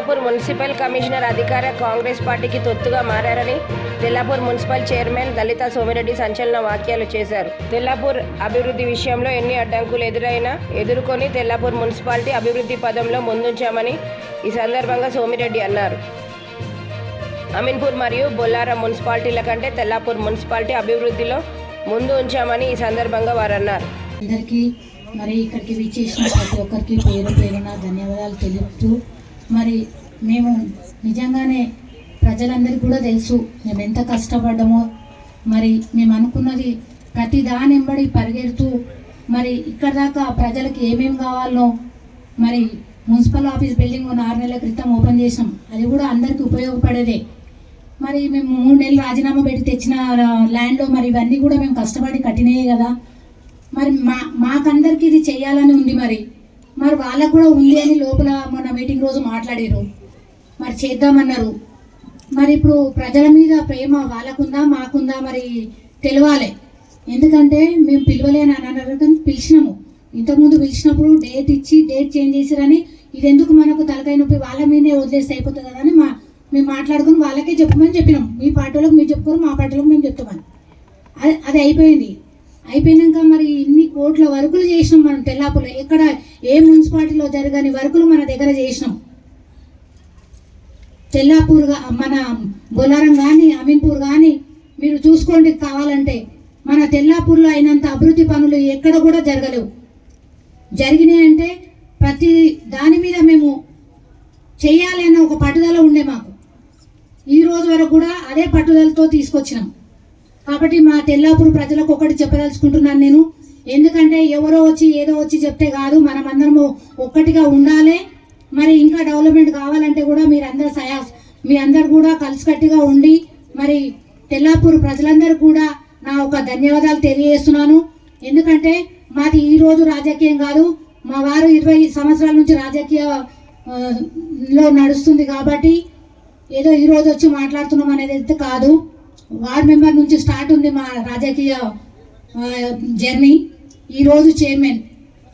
Tellapur municipal commissioner అధికార కాంగ్రెస్ పార్టీకి తొత్తుగా మారారని తెల్లాపూర్ మున్సిపల్ చైర్మన్ దళిత సోమిరెడ్డి సంచలన వ్యాఖ్యలు చేశారు. తెల్లాపూర్ అభివృద్ధి విషయంలో ఎన్ని అడ్డంకులు ఎదురైనా ఎదుర్కొని తెల్లాపూర్ మున్సిపాలిటీ అభివృద్ధి పదంలో ముందుంచామని ఈ సందర్భంగా సోమిరెడ్డి అన్నారు. అమీన్పూర్ మరియు బొల్లారం మున్సిపాలిటీల కంటే తెల్లాపూర్ మున్సిపాలిటీ అభివృద్ధిలో ముందు ఉంచామని ఈ సందర్భంగా వారు అన్నారు మరి ఇక్కడికి విచ్చేసిన ప్రతి ఒక్కరికి పేరు పేరున ధన్యవాదాలు తెలుపుతూ మరి మేము నిజంగానే ప్రజలందరికీ కూడా తెలుసు మేము ఎంత కష్టపడ్డామో. మరి మేము అనుకున్నది ప్రతి దాని వెంబడి పరిగెడుతూ మరి ఇక్కడ దాకా ప్రజలకు ఏమేమి కావాలో మరి మున్సిపల్ ఆఫీస్ బిల్డింగ్ ఉన్న ఆరు నెలల క్రితం ఓపెన్ చేసాం అది కూడా అందరికీ ఉపయోగపడేదే. మరి మేము మూడు నెలలు రాజీనామా పెట్టి తెచ్చిన ల్యాండ్లో మరి ఇవన్నీ కూడా మేము కష్టపడి కట్టినాయి కదా. మరి మా మాకందరికీ ఇది చేయాలని ఉంది మరి. మరి వాళ్ళకు కూడా ఉంది అని లోపల మొన్న మీటింగ్ రోజు మాట్లాడారు. మరి చేద్దామన్నారు. మరి ఇప్పుడు ప్రజల మీద ప్రేమ వాళ్ళకుందా మాకుందా మరి తెలవాలి. ఎందుకంటే మేము పిలవలేని అని అన్నారు కానీ పిలిచినాము. ఇంతకుముందు పిలిచినప్పుడు డేట్ ఇచ్చి డేట్ చేంజ్ చేసిరని ఇది ఎందుకు మనకు తలకాయ నొప్పి వాళ్ళ మీదే వదిలేస్తే అయిపోతుంది కదా అని మా మేము మాట్లాడుకుని వాళ్ళకే చెప్పమని చెప్పినాం. మీ పార్టీలకు మీరు చెప్పుకోరు మా పార్టీలకు మేము చెప్తామని. అది అది అయిపోయింది. అయిపోయినాక మరి ఇన్ని కోట్ల వర్కులు చేసినాం మనం తెల్లాపులో ఎక్కడ ఏ మున్సిపాలిటీలో జరగని వర్కులు మన దగ్గర చేసినాం. తెల్లాపూర్ మన బొలారం కానీ అమీన్పూర్ కానీ మీరు చూసుకోండి కావాలంటే. మన తెల్లాపూర్లో అయినంత అభివృద్ధి పనులు ఎక్కడ కూడా జరగలేవు. జరిగినాయి అంటే ప్రతి దాని మీద మేము చేయాలి అన్న ఒక పట్టుదల ఉండే మాకు. ఈ రోజు వరకు కూడా అదే పట్టుదలతో తీసుకొచ్చినాం. కాబట్టి మా తెల్లాపూర్ ప్రజలకు ఒకటి చెప్పదలుచుకుంటున్నాను నేను. ఎందుకంటే ఎవరో వచ్చి ఏదో వచ్చి చెప్తే కాదు మనం అందరము ఒక్కటిగా ఉండాలి. మరి ఇంకా డెవలప్మెంట్ కావాలంటే కూడా మీరు అందరు సయా మీ అందరు కూడా కలిసికట్టుగా ఉండి మరి తెల్లాపూర్ ప్రజలందరూ కూడా నా ఒక ధన్యవాదాలు తెలియజేస్తున్నాను. ఎందుకంటే మాది ఈ రోజు రాజకీయం కాదు మా వారు ఇరవై సంవత్సరాల నుంచి రాజకీయ లో నడుస్తుంది కాబట్టి ఏదో ఈ రోజు వచ్చి మాట్లాడుతున్నాం అనేది అయితే కాదు. వార్డ్ మెంబర్ నుంచి స్టార్ట్ ఉంది మా రాజకీయ జర్నీ. ఈరోజు చైర్మన్.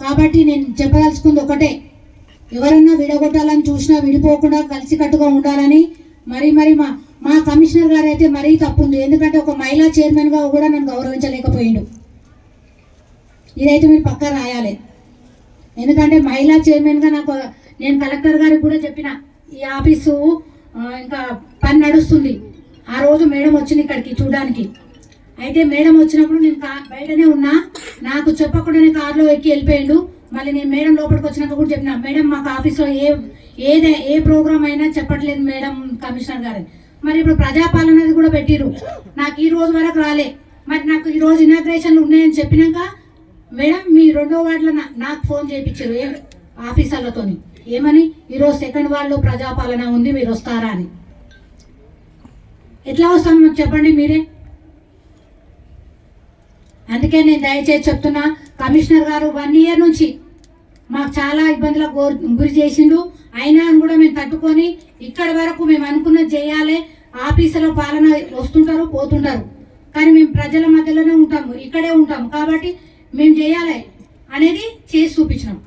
కాబట్టి నేను చెప్పదలుచుకుంది ఒకటే. ఎవరన్నా విడగొట్టాలని చూసినా విడిపోకుండా కలిసికట్టుగా ఉండాలని మరి మరి మా మా కమిషనర్ గారు అయితే మరీ తప్పుంది. ఎందుకంటే ఒక మహిళా చైర్మన్గా కూడా నన్ను గౌరవించలేకపోయిండు. ఇదైతే మీరు పక్కా రాయాలి. ఎందుకంటే మహిళా చైర్మన్గా నాకు నేను కలెక్టర్ గారికి కూడా చెప్పిన ఈ ఆఫీసు ఇంకా పని నడుస్తుంది. ఆ రోజు మేడం వచ్చింది ఇక్కడికి చూడడానికి. అయితే మేడం వచ్చినప్పుడు నేను బయటనే ఉన్నా. నాకు చెప్పకుండానే కారులో ఎక్కి వెళ్ళిపోయిండు. మళ్ళీ నేను మేడం లోపలికి వచ్చినాక కూడా చెప్పిన మేడం మాకు ఆఫీస్లో ఏ ఏదే ఏ ప్రోగ్రామ్ అయినా చెప్పట్లేదు మేడం కమిషనర్ గారు. మరి ఇప్పుడు ప్రజాపాలనది కూడా పెట్టిరు నాకు ఈ రోజు వరకు రాలే. మరి నాకు ఈ రోజు ఇనాగ్రేషన్లు ఉన్నాయని చెప్పినాక మేడం మీ రెండో వార్డులో నాకు ఫోన్ చేయించారు ఏ ఆఫీసర్లతోని. ఏమని? ఈరోజు సెకండ్ వార్డులో ప్రజాపాలన ఉంది మీరు వస్తారా అని. ఎట్లా వస్తాం మాకు చెప్పండి మీరే? అందుకే నేను దయచేసి చెప్తున్నా కమిషనర్ గారు వన్ ఇయర్ నుంచి మాకు చాలా ఇబ్బందులకు గోర్- గురి చేసిండు. అయినా కూడా మేము తట్టుకొని ఇక్కడి వరకు మేము అనుకున్నది చేయాలి. ఆఫీసులో పాలన వస్తుంటారు పోతుంటారు. కానీ మేము ప్రజల మధ్యలోనే ఉంటాము ఇక్కడే ఉంటాము. కాబట్టి మేము చేయాలి అనేది చేసి చూపించినాం.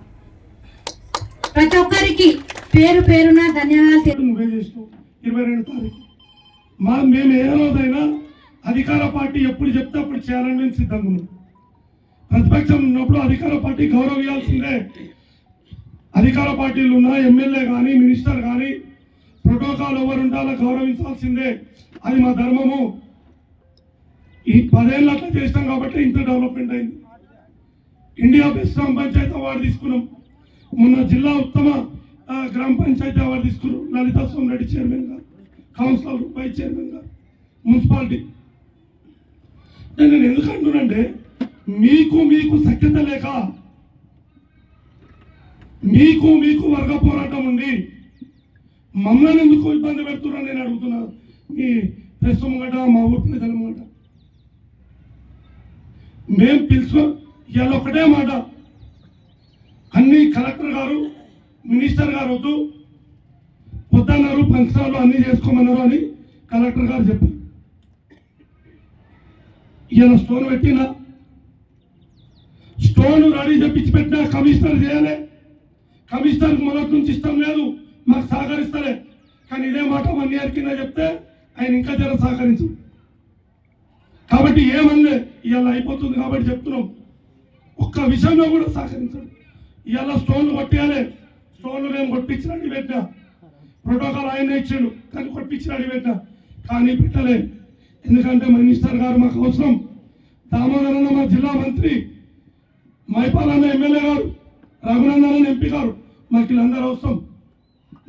ప్రతి ఒక్కరికి పేరు పేరున ధన్యవాదాలు ఇరవై రెండు తారీఖు. మా మేము ఏ రోజైనా అధికార పార్టీ ఎప్పుడు చెప్తే అప్పుడు చేయాలని నేను సిద్ధంగా ఉన్నాం ప్రతిపక్షం ఉన్నప్పుడు అధికార పార్టీ గౌరవించాల్సిందే. అధికార పార్టీలు ఉన్న ఎమ్మెల్యే కానీ మినిస్టర్ కానీ ప్రోటోకాల్ ఎవరు ఉండాలో గౌరవించాల్సిందే. అది మా ధర్మము. ఈ పదేళ్ళు అట్లా చేసినాం కాబట్టి ఇంత డెవలప్మెంట్ అయింది. ఇండియా బెస్ట్ గ్రామ పంచాయతీ అవార్డు తీసుకున్నాం. మొన్న జిల్లా ఉత్తమ గ్రామ పంచాయతీ అవార్డు తీసుకున్నాం లలితా సోమరెడ్డి చైర్మన్ గారు. కౌన్సిలర్ వైస్ చైర్మన్ గారు మున్సిపాలిటీ. నేను నేను ఎందుకు అంటున్నానంటే మీకు మీకు సఖ్యత లేక మీకు మీకు వర్గ పోరాటం ఉండి మమ్మల్ని ఎందుకు ఇబ్బంది పెడుతున్నా నేను అడుగుతున్నా. మీ ప్రెస్ ముంగట మా ఊరు ప్రజల ముంగట మేము పిలుచుకో ఇవాళ ఒకటే మాట. అన్ని కలెక్టర్ గారు మినిస్టర్ గారు వద్దు. వద్దన్నారు ఫంక్షనాలు అన్ని చేసుకోమన్నారు అని కలెక్టర్ గారు చెప్పారు. ఈయన స్టోన్ పెట్టిన స్టోన్ రెడీ చెప్పించి పెట్టిన కమిషనర్ చేయాలి. కమిషనర్ మొదటి నుంచి ఇష్టం లేదు మాకు సహకరిస్తలే. కానీ ఇదే మాట వన్ ఇయర్ కింద చెప్తే ఆయన ఇంకా జర సహకరించు. కాబట్టి ఏమనలే ఇవాళ అయిపోతుంది కాబట్టి చెప్తున్నాం. ఒక్క విషయంలో కూడా సహకరించండి. ఇవాళ స్టోన్లు కొట్టేయాలి. స్టోన్లు మేము కొట్టించినట్టు పెట్టినా. ప్రోటోకాల్ ఆయన ఇచ్చాడు. కానీ కొట్టించినట్టు పెట్టినా కానీ పెట్టలే. ఎందుకంటే మినిస్టర్ గారు మాకు అవసరం. దామోదర్ అన్న మా జిల్లా మంత్రి మైపాలన్న ఎమ్మెల్యే గారు రఘునందన్ ఎంపీ గారు మాకు వీళ్ళందరూ అవసరం.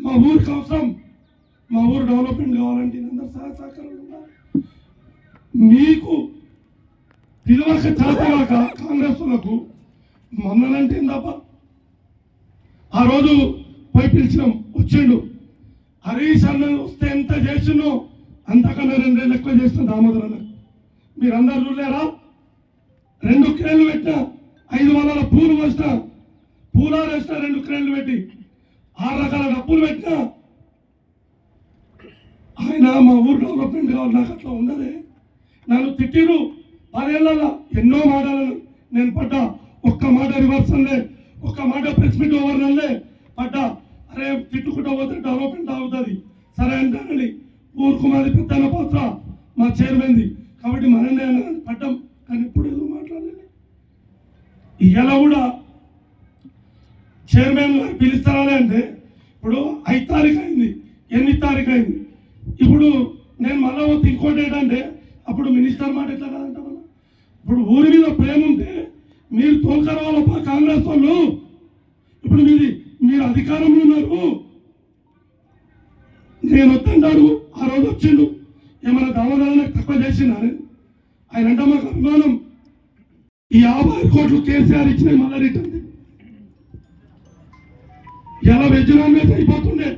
మా ఊరికి అవసరం. మా ఊరు డెవలప్మెంట్ కావాలంటే వీళ్ళందరూ సహాయ సహకారాలు ఉండాలి. మీకు పిలవక చేతగాక కాంగ్రెస్ వాళ్ళకు మమ్మల్ని అంటే ఆ రోజు పోయి పిలిచినాం వచ్చిండు. హరీష్ అన్న వస్తే ఎంత చేసినో అంతకన్నా రెండేళ్ళు ఎక్కువ చేసిన దామోదర్ అన్న. మీరందరూ చూడలేరా? రెండు క్రేన్లు పెట్టిన ఐదు వందల పూలు పోసిన పూలాలు వేసిన రెండు క్రేన్లు పెట్టి ఆరు రకాల డబ్బులు పెట్టిన ఆయన మా ఊరు డెవలప్మెంట్ కావాలి నాకు అట్లా ఉండదే నన్ను తిట్టిరు పదేళ్ళ ఎన్నో మాటలను నేను పడ్డా. ఒక్క మాట రివర్స్ అనలే ఒక్క మాట ప్రెస్ మీట్ ఓవర్ అనలే పడ్డా. తిట్టుకుంటూ పోతే డెవలప్మెంట్ అవుతుంది సరే అంటానండి ఊరుకు మాది పెద్దన్న పాత్ర మా చైర్మన్ది కాబట్టి మననే అన్నాను పడ్డాం. కానీ ఇప్పుడు ఏదో మాట్లాడలేదు? ఇలా కూడా చైర్మన్ గారు పిలుస్తారా అంటే ఇప్పుడు ఐదు తారీఖు అయింది. ఎనిమిది తారీఖు అయింది. ఇప్పుడు నేను మళ్ళా పోతే ఇంకోటి ఏంటంటే అప్పుడు మినిస్టర్ మాట ఎట్లా కదంట ఇప్పుడు ఊరి మీద ప్రేమ ఉంటే మీరు తోలుకరావాలప్ప కాంగ్రెస్ వాళ్ళు. ఇప్పుడు మీది మీరు అధికారంలో ఉన్నారు. నేను వద్దంటాడు ఆ రోజు వచ్చిండు. ఏమైనా దామోదరానికి తక్కువ చేసిందా నేను ఆయన అంటే మాకు అభిమానం. ఈ యాభై కోట్లు కేసీఆర్ ఇచ్చిన మళ్ళీ రిటర్న్ ఎలా వెజ్ నాన్ వెజ్ అయిపోతుండే?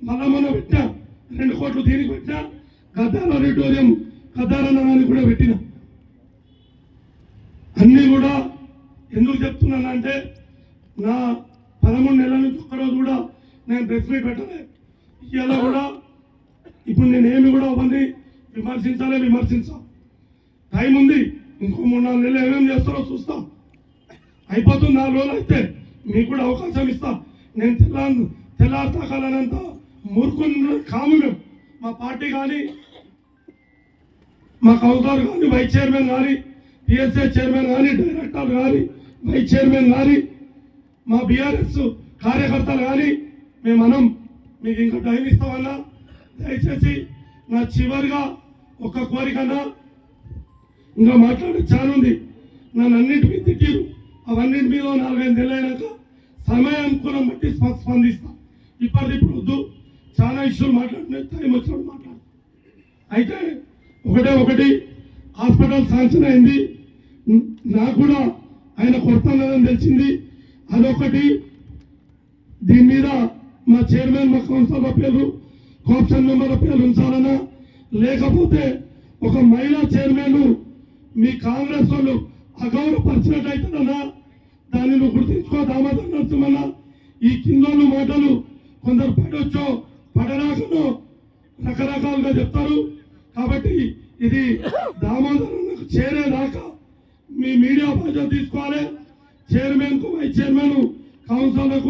మళ్ళా మనం పెట్టా రెండు కోట్లు దీనికి పెట్టినా గద్దాల ఆడిటోరియం గద్దారన్నదాన్ని కూడా పెట్టిన. అన్నీ కూడా ఎందుకు చెప్తున్నానంటే నా పదమూడు నెలల నుంచి ఒక్కరోజు కూడా నేను ప్రెస్ మీట్ పెట్టలే. ఇలా కూడా ఇప్పుడు నేనేమి కూడా అవన్నీ విమర్శించాలే విమర్శించా. టైం ఉంది. ఇంకో మూడు నాలుగు నెలలు ఏమేమి చేస్తారో చూస్తా. అయిపోతుంది నాలుగు రోజులు అయితే మీకు కూడా అవకాశం ఇస్తా. నేను తెల్లా తెల్లారుతాకాలనంత మూర్ఖుని కాము మేము. మా పార్టీ కానీ మా కౌన్సిలర్ కానీ వైస్ చైర్మన్ కానీ పిఎస్ఏ చైర్మన్ కానీ డైరెక్టర్ కానీ వైస్ చైర్మన్ కానీ మా బీఆర్ఎస్ కార్యకర్తలు కానీ మేము మనం మీకు ఇంకా టైం ఇస్తామన్నా. దయచేసి నా చివరిగా ఒక కోరికన్నా ఇంకా మాట్లాడే చాలా ఉంది. నన్ను అన్నింటి మీద తిట్టిరు. అవన్నింటి మీద నాలుగైదు నెలలైనాక సమయం కూడా బట్టి స్పందిస్తా. ఇప్పటిది ఇప్పుడు వద్దు. చాలా ఇష్యూలు మాట్లాడిన టైం వచ్చినప్పుడు మాట్లాడు అయితే ఒకటే ఒకటి హాస్పిటల్ శాంక్షన్ అయింది. నాకు కూడా ఆయన కొడుతున్నాడని తెలిసింది. అదొకటి. దీని మీద మా చైర్మన్ మా కౌన్సిల్ పేరు కోఆప్షన్ మెంబర్ పేరు ఉంచాలన్నా లేకపోతే ఒక మహిళా చైర్మన్ మీ కాంగ్రెస్ వాళ్ళు అగౌరవపరిచినట్టయితేనన్నా దాన్ని నువ్వు గుర్తించుకో దామోదర్ నరసింహన్న ఈ కిందోళ్ళు మాటలు కొందరు పడొచ్చో పడరాకనో రకరకాలుగా చెప్తారు. కాబట్టి ఇది దామోదరులకు చేరేదాకా మీ మీడియా బాధ్యత తీసుకోవాలి. చైర్మన్కు వైస్ చైర్మన్ కౌన్సిలర్లకు